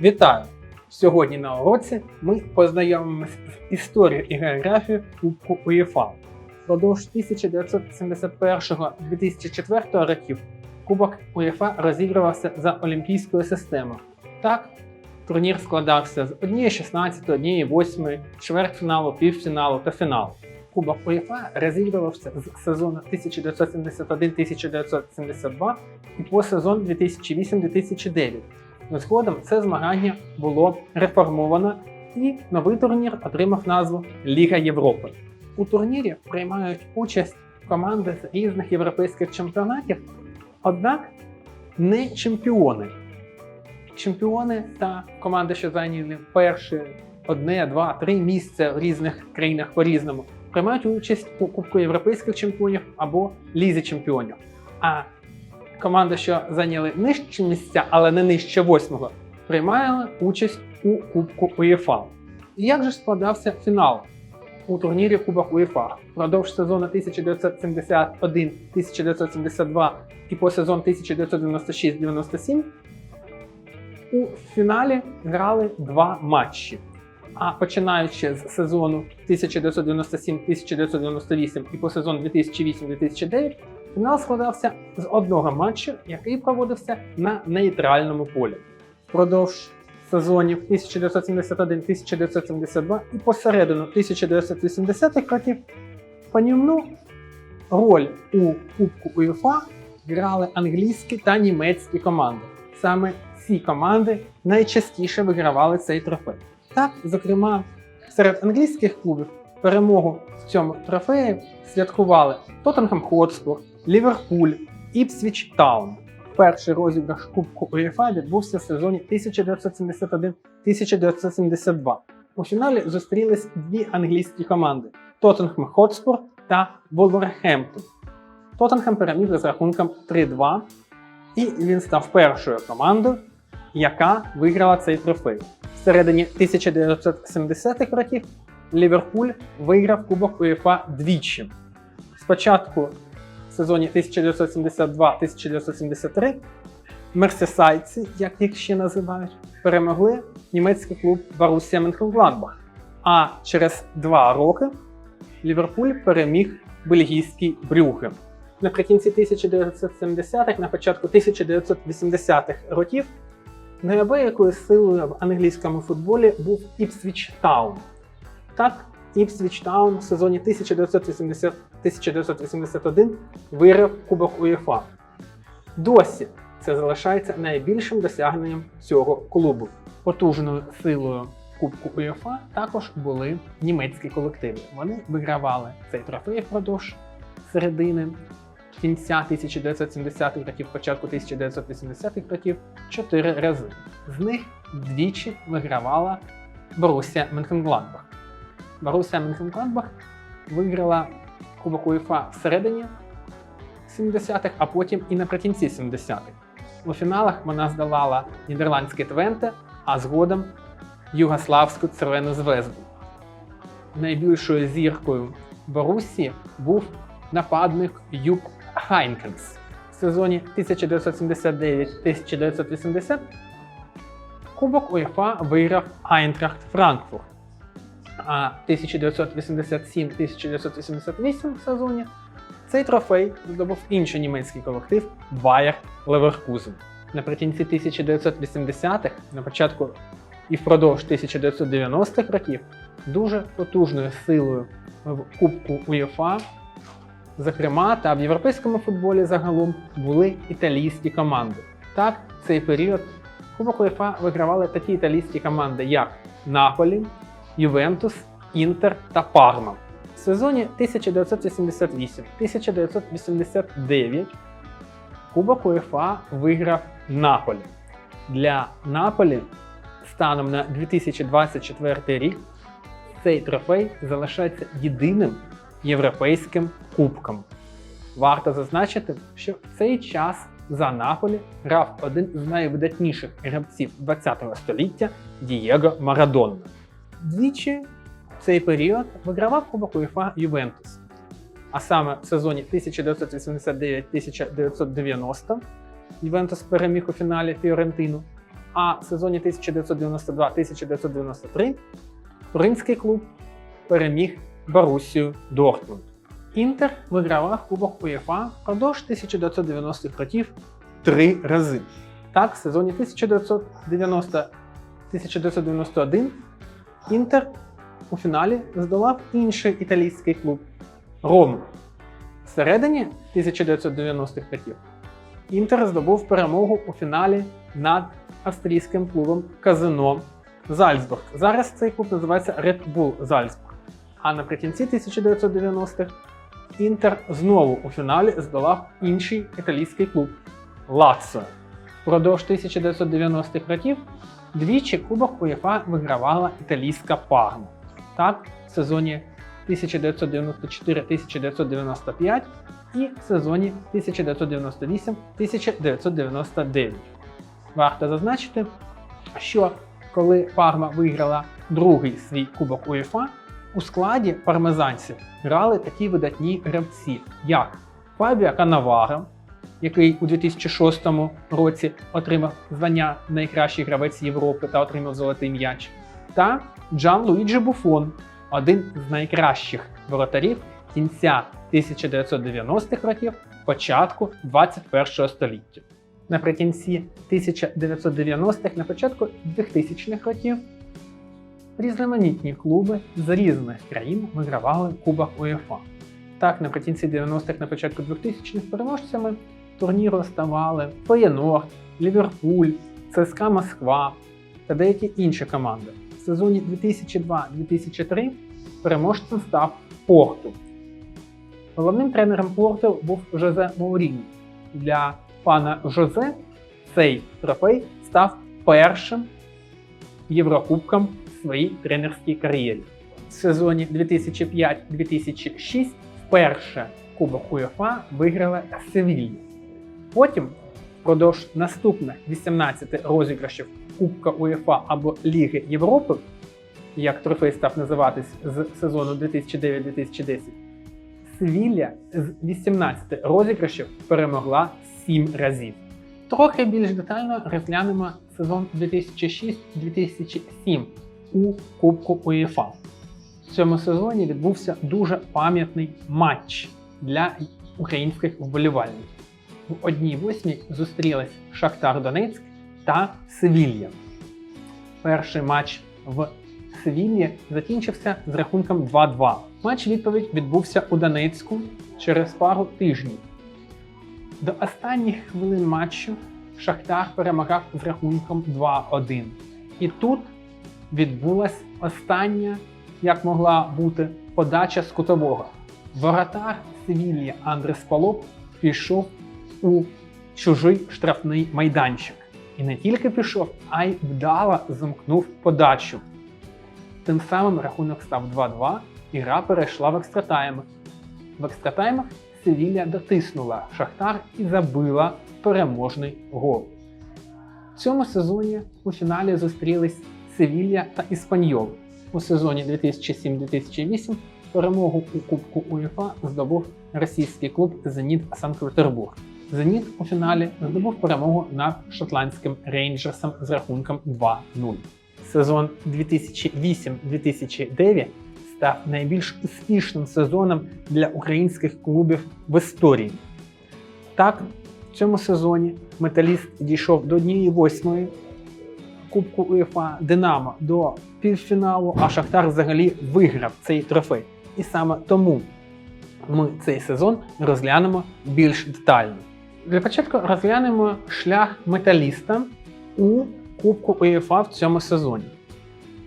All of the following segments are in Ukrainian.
Вітаю! Сьогодні на уроці ми познайомимося з історією і географією Кубку УЄФА. Впродовж 1971-2004 років Кубок УЄФА розігрувався за олімпійською системою. Так, турнір складався з однієї 16, однієї 8, чвертьфіналу, півфіналу та фіналу. Кубок УЄФА розігрувався з сезону 1971-1972 і по сезон 2008-2009. Згодом це змагання було реформовано і новий турнір отримав назву Ліга Європи. У турнірі приймають участь команди з різних європейських чемпіонатів, однак не чемпіони. Чемпіони та команди, що зайняли перші одне, два, три місця в різних країнах по-різному, приймають участь у Кубку європейських чемпіонів або Лізі чемпіонів. А команда, що зайняли нижчі місця, але не нижче восьмого, приймала участь у Кубку УЄФА. І як же складався фінал у турнірі Кубок УЄФА? Впродовж сезону 1971-1972 і по сезон 1996-97 у фіналі грали два матчі. А починаючи з сезону 1997-1998 і по сезон 2008-2009, Фінал складався з одного матчу, який проводився на нейтральному полі. Впродовж сезонів 1971-1972 і посередину 1980-х років панівну роль у Кубку УЄФА грали англійські та німецькі команди. Саме ці команди найчастіше вигравали цей трофей. Так, зокрема, серед англійських клубів перемогу в цьому трофеї святкували Тоттенхем Хотспур, Ліверпуль, Іпсвіч Таун. Перший розіграш Кубку УЄФА відбувся в сезоні 1971-1972. У фіналі зустрілись дві англійські команди Тоттенхем Хотспур та Волверхемптон. Тоттенхем переміг з рахунком 3-2, і він став першою командою, яка виграла цей трофей. В середині 1970-х років Ліверпуль виграв Кубок УЄФА двічі. Спочатку в сезоні 1972-1973 мерсесайці, як їх ще називають, перемогли німецький клуб Борусsia Мюнхен-Гладбах. А через два роки Ліверпуль переміг бельгійський Брюгге. Наприкінці 1970-х, на початку 1980-х років неабиякою силою в англійському футболі був Іпсвіч Таун. Так, Іпсвіч Таун в сезоні 1980-1981 виграв Кубок УЄФА. Досі це залишається найбільшим досягненням цього клубу. Потужною силою Кубку УЄФА також були німецькі колективи. Вони вигравали цей трофей впродовж середини кінця 1970-х років, початку 1980-х років чотири рази. З них двічі вигравала Борусsia Мюнхен-Гладбах. Борусsia Мюнхен-Гладбах виграла Кубок УЄФА всередині 70-х, а потім і наприкінці 70-х. У фіналах вона здолала нідерландське Твенте, а згодом Югославську Червону Звезду. Найбільшою зіркою Борусі був нападник Юк Хайнкенс. В сезоні 1979-1980 Кубок УЄФА виграв Айнтрахт Франкфурт. А 1987-1988 сезоні цей трофей здобув інший німецький колектив Bayer Leverkusen. Наприкінці 1980-х, на початку і впродовж 1990-х років дуже потужною силою в Кубку УЄФА, зокрема та в європейському футболі загалом були італійські команди. Так, цей період Кубок УЄФА вигравали такі італійські команди, як Наполі, Ювентус, Інтер та Парма. В сезоні 1988-1989 Кубок УЄФА виграв Наполі. Для Наполі станом на 2024 рік цей трофей залишається єдиним європейським кубком. Варто зазначити, що в цей час за Наполі грав один з найвидатніших гравців ХХ століття Дієго Марадонна. Двічі в цей період вигравав Кубок УЄФА Ювентус. А саме в сезоні 1989-1990 Ювентус переміг у фіналі Фіорентину. А в сезоні 1992-1993 туринський клуб переміг Борусію Дортмунд. Інтер вигравав Кубок УЄФА впродовж 1990-х років три рази. Так, в сезоні 1990-1991 Інтер у фіналі здолав інший італійський клуб Рому. Всередині 1990-х років Інтер здобув перемогу у фіналі над австрійським клубом Казино Зальцбург. Зараз цей клуб називається Red Bull Зальцбург. А наприкінці 1990-х Інтер знову у фіналі здолав інший італійський клуб Лацо. Впродовж 1990-х років двічі Кубок УЄФА вигравала італійська Парма. Так, в сезоні 1994-1995 і в сезоні 1998-1999. Варто зазначити, що коли Парма виграла другий свій Кубок УЄФА, у складі пармезанців грали такі видатні гравці, як Фабіа Канавара, який у 2006 році отримав звання найкращий гравець Європи та отримав золотий м'яч, та Джан Луїджі Буфон, один з найкращих воротарів кінця 1990-х років, початку 21 століття. Наприкінці 1990-х, на початку 2000-х років різноманітні клуби з різних країн вигравали Кубок УЄФА. Так, наприкінці 90-х, на початку 2000-х переможцями турніру ставали Феєнорд, Ліверпуль, ЦСКА Москва та деякі інші команди. В сезоні 2002-2003 переможцем став Порту. Головним тренером Порту був Жозе Мауріні. Для пана Жозе цей трофей став першим Єврокубком в своїй тренерській кар'єрі. В сезоні 2005-2006 вперше Кубок УЄФА виграла Севілья. Потім, впродовж наступних 18 розіграшів Кубка УЄФА або Ліги Європи, як трофей став називатись з сезону 2009-2010, Севілля з 18 розіграшів перемогла 7 разів. Трохи більш детально розглянемо сезон 2006-2007 у Кубку УЄФА. В цьому сезоні відбувся дуже пам'ятний матч для українських вболівальників. В одній восьмій зустрілись Шахтар Донецьк та Севілья. Перший матч в Севіллі закінчився з рахунком 2-2. Матч відповідь відбувся у Донецьку через пару тижнів. До останніх хвилин матчу Шахтар перемагав з рахунком 2-1. І тут відбулась остання, як могла бути, подача з кутового. Воротар Севілії Андрес Палоп пішов у чужий штрафний майданчик. І не тільки пішов, а й вдало замкнув подачу. Тим самим рахунок став 2-2, і гра перейшла в екстратайми. В екстратаймах Севілля дотиснула Шахтар і забила переможний гол. В цьому сезоні у фіналі зустрілись Севілля та Іспаньол. У сезоні 2007-2008 перемогу у Кубку УЄФА здобув російський клуб Зеніт Санкт-Петербург. Зеніт у фіналі здобув перемогу над шотландським рейнджерсом з рахунком 2-0. Сезон 2008-2009 став найбільш успішним сезоном для українських клубів в історії. Так, в цьому сезоні металіст дійшов до однієї восьмої Кубку УЄФА Динамо до півфіналу, а Шахтар взагалі виграв цей трофей. І саме тому ми цей сезон розглянемо більш детально. Для початку розглянемо шлях металіста у Кубку УЄФА в цьому сезоні.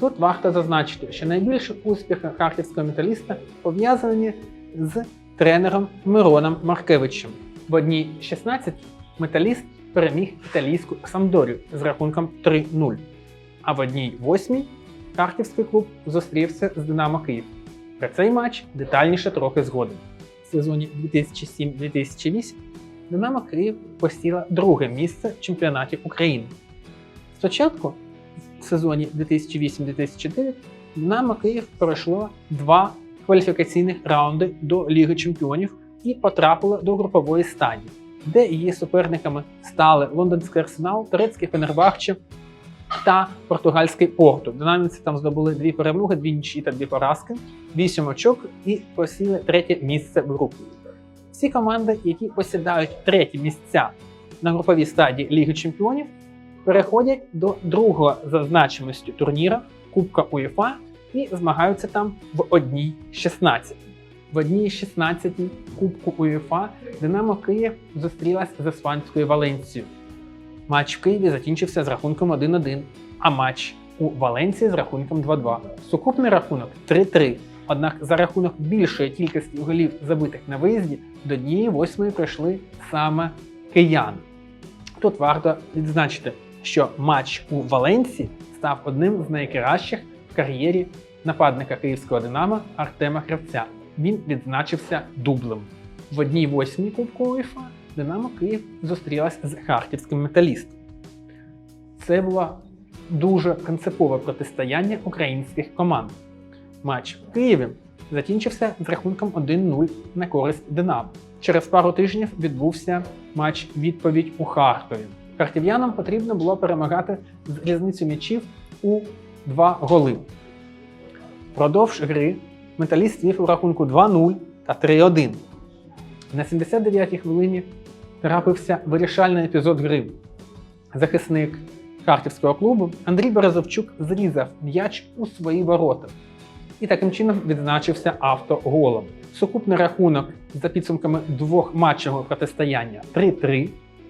Тут варто зазначити, що найбільші успіхи харківського металіста пов'язані з тренером Мироном Маркевичем. В одній 16 металіст переміг італійську Самдорію з рахунком 3-0. А в одній 8 харківський клуб зустрівся з Динамо Київ. Про цей матч детальніше трохи згодом. В сезоні 2007-2008 Динамо Київ посіла друге місце в чемпіонаті України. Спочатку в сезоні 2008-2009 Динамо Київ пройшло два кваліфікаційних раунди до Ліги Чемпіонів і потрапило до групової стадії, де її суперниками стали лондонський арсенал, турецький Фенербахче та португальський Порту. Динамівці там здобули дві перемоги, дві нічі та дві поразки, вісім очок і посіли третє місце в групі. Всі команди, які посідають треті місця на груповій стадії Ліги Чемпіонів, переходять до другого за значимостю турніра Кубка УЄФА і змагаються там в одній 16. В одній 16 Кубку УЄФА Динамо Київ зустрілась з Іспанською Валенцією. Матч в Києві закінчився з рахунком 1-1, а матч у Валенції з рахунком 2-2. Сукупний рахунок 3-3. Однак за рахунок більшої кількості голів забитих на виїзді до однієї восьмої прийшли саме кияни. Тут варто відзначити, що матч у Валенції став одним з найкращих в кар'єрі нападника київського Динамо Артема Кравця. Він відзначився дублем. В одній восьмій Кубку УЄФА Динамо Київ зустрілась з харківським металістом. Це було дуже принципове протистояння українських команд. Матч в Києві закінчився з рахунком 1-0 на користь Динамо. Через пару тижнів відбувся матч відповідь у Харкові. Харків'янам потрібно було перемагати з різницю м'ячів у два голи. Продовж гри металіст вів у рахунку 2-0 та 3-1. На 79-й хвилині трапився вирішальний епізод гри. Захисник харківського клубу Андрій Березовчук зрізав м'яч у свої ворота і таким чином відзначився автоголом. Сукупний рахунок за підсумками двох матчевого протистояння 3-3.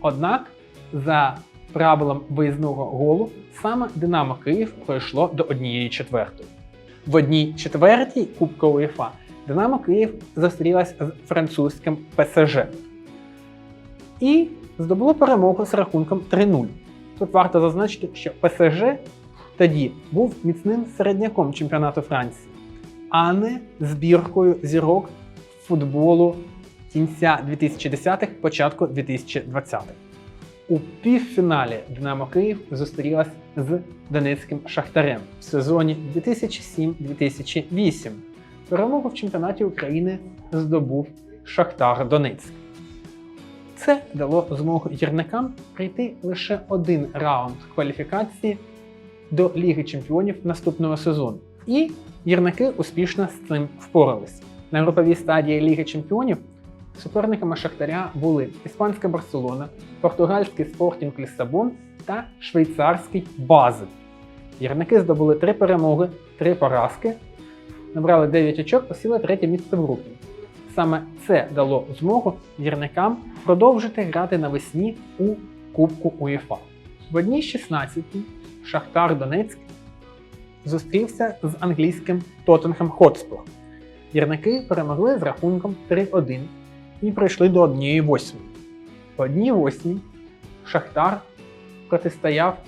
Однак, за правилом виїзного голу, саме Динамо Київ пройшло до однієї четвертої. В одній четвертій Кубка УЄФА Динамо Київ зустрілась з французьким ПСЖ і здобуло перемогу з рахунком 3-0. Тут варто зазначити, що ПСЖ тоді був міцним середняком чемпіонату Франції, а не збіркою зірок футболу кінця 2010-х, початку 2020-х. У півфіналі Динамо Київ зустрілась з Донецьким Шахтарем в сезоні 2007-2008. Перемогу в чемпіонаті України здобув Шахтар Донецьк. Це дало змогу гірникам пройти лише один раунд кваліфікації до Ліги Чемпіонів наступного сезону. І гірники успішно з цим впоралися. На груповій стадії Ліги Чемпіонів суперниками Шахтаря були іспанська Барселона, португальський Спортінг Лісабон та швейцарський Базель. Гірники здобули три перемоги, три поразки, набрали 9 очок, посіли третє місце в групі. Саме це дало змогу гірникам продовжити грати навесні у Кубку УЄФА. В одній 16 Шахтар Донецьк зустрівся з англійським Тоттенхем Хотспур. Гірники перемогли з рахунком 3-1 і прийшли до однієї восьмої. В одній восьмій Шахтар протистояв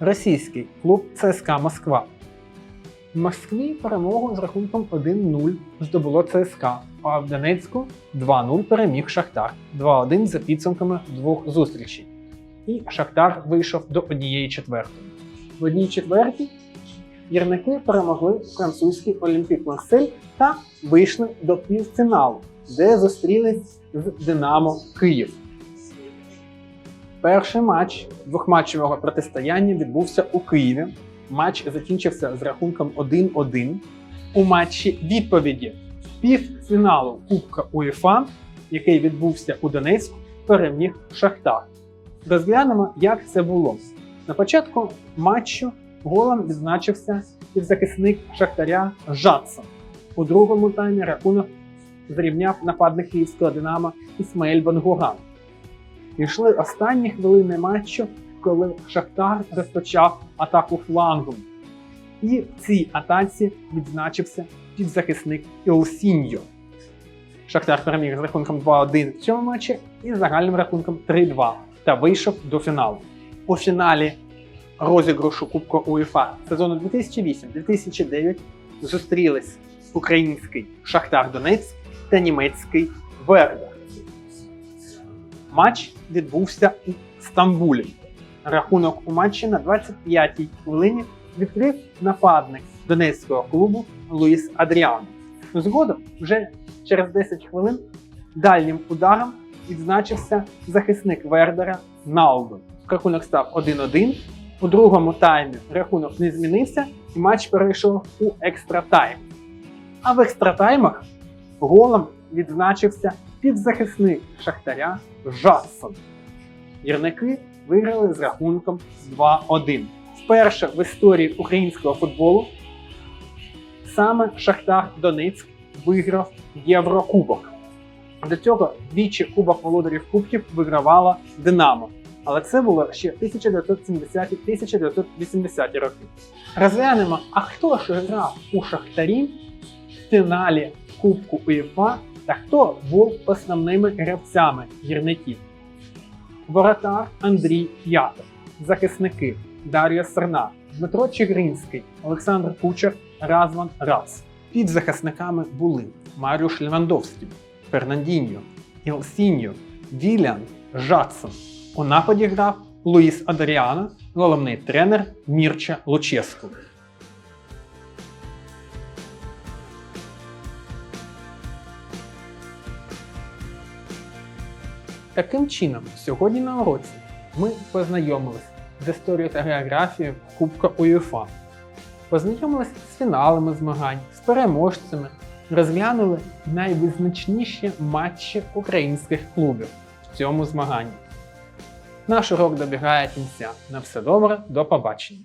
російський клуб ЦСКА Москва. В Москві перемогу з рахунком 1-0 здобуло ЦСКА, а в Донецьку 2-0 переміг Шахтар 2-1 за підсумками двох зустрічей. І Шахтар вийшов до однієї четвертої. В одній четвертій гірники перемогли французький Олімпік Марсель та вийшли до півфіналу, де зустрілись з Динамо Київ. Перший матч двохматчевого протистояння відбувся у Києві. Матч закінчився з рахунком 1-1. У матчі відповіді півфіналу Кубка УЄФА, який відбувся у Донецьку, переміг Шахтар. Розглянемо, як це було. На початку матчу голом відзначився півзахисник Шахтаря Жадсон. У другому таймі рахунок зрівняв нападник київського Динамо Ісмаель Бангуран. Пішли останні хвилини матчу, коли Шахтар розпочав атаку флангом. І в цій атаці відзначився півзахисник Ілсіньо. Шахтар переміг з рахунком 2-1 в цьому матчі і загальним рахунком 3-2 та вийшов до фіналу. У фіналі розіграшу Кубка УЄФА сезону 2008-2009 зустрілись український Шахтар Донецьк та німецький Вердер. Матч відбувся у Стамбулі. Рахунок у матчі на 25-й хвилині відкрив нападник донецького клубу Луїс Адріан. Згодом, вже через 10 хвилин, дальнім ударом відзначився захисник Вердера Налдо. Рахунок став 1-1, У другому таймі рахунок не змінився, і матч перейшов у екстратайм. А в екстратаймах голом відзначився півзахисник Шахтаря Жадсон. Гірники виграли з рахунком 2-1. Вперше в історії українського футболу саме Шахтар Донецьк виграв Єврокубок. До цього двічі Кубок володарів Кубків вигравала Динамо. Але це було ще 1970-1980 роки. Розглянемо, а хто ж грав у Шахтарі в фіналі Кубку УЄФА та хто був основними гравцями гірників. Воротар Андрій П'ятов, захисники Дар'я Серна, Дмитро Чигринський, Олександр Кучер, Разван Рас. Під захисниками були Маріуш Левандовський, Фернандіньо, Ілсіньо, Вілян, Жадсон. У нападі грав Луїс Адаріано, головний тренер Мірча Луческу. Таким чином, сьогодні на уроці ми познайомилися з історією та географією Кубка УЄФА, познайомилися з фіналами змагань, з переможцями, розглянули найвизначніші матчі українських клубів в цьому змаганні. Наш урок добігає кінця. На все добре, до побачення!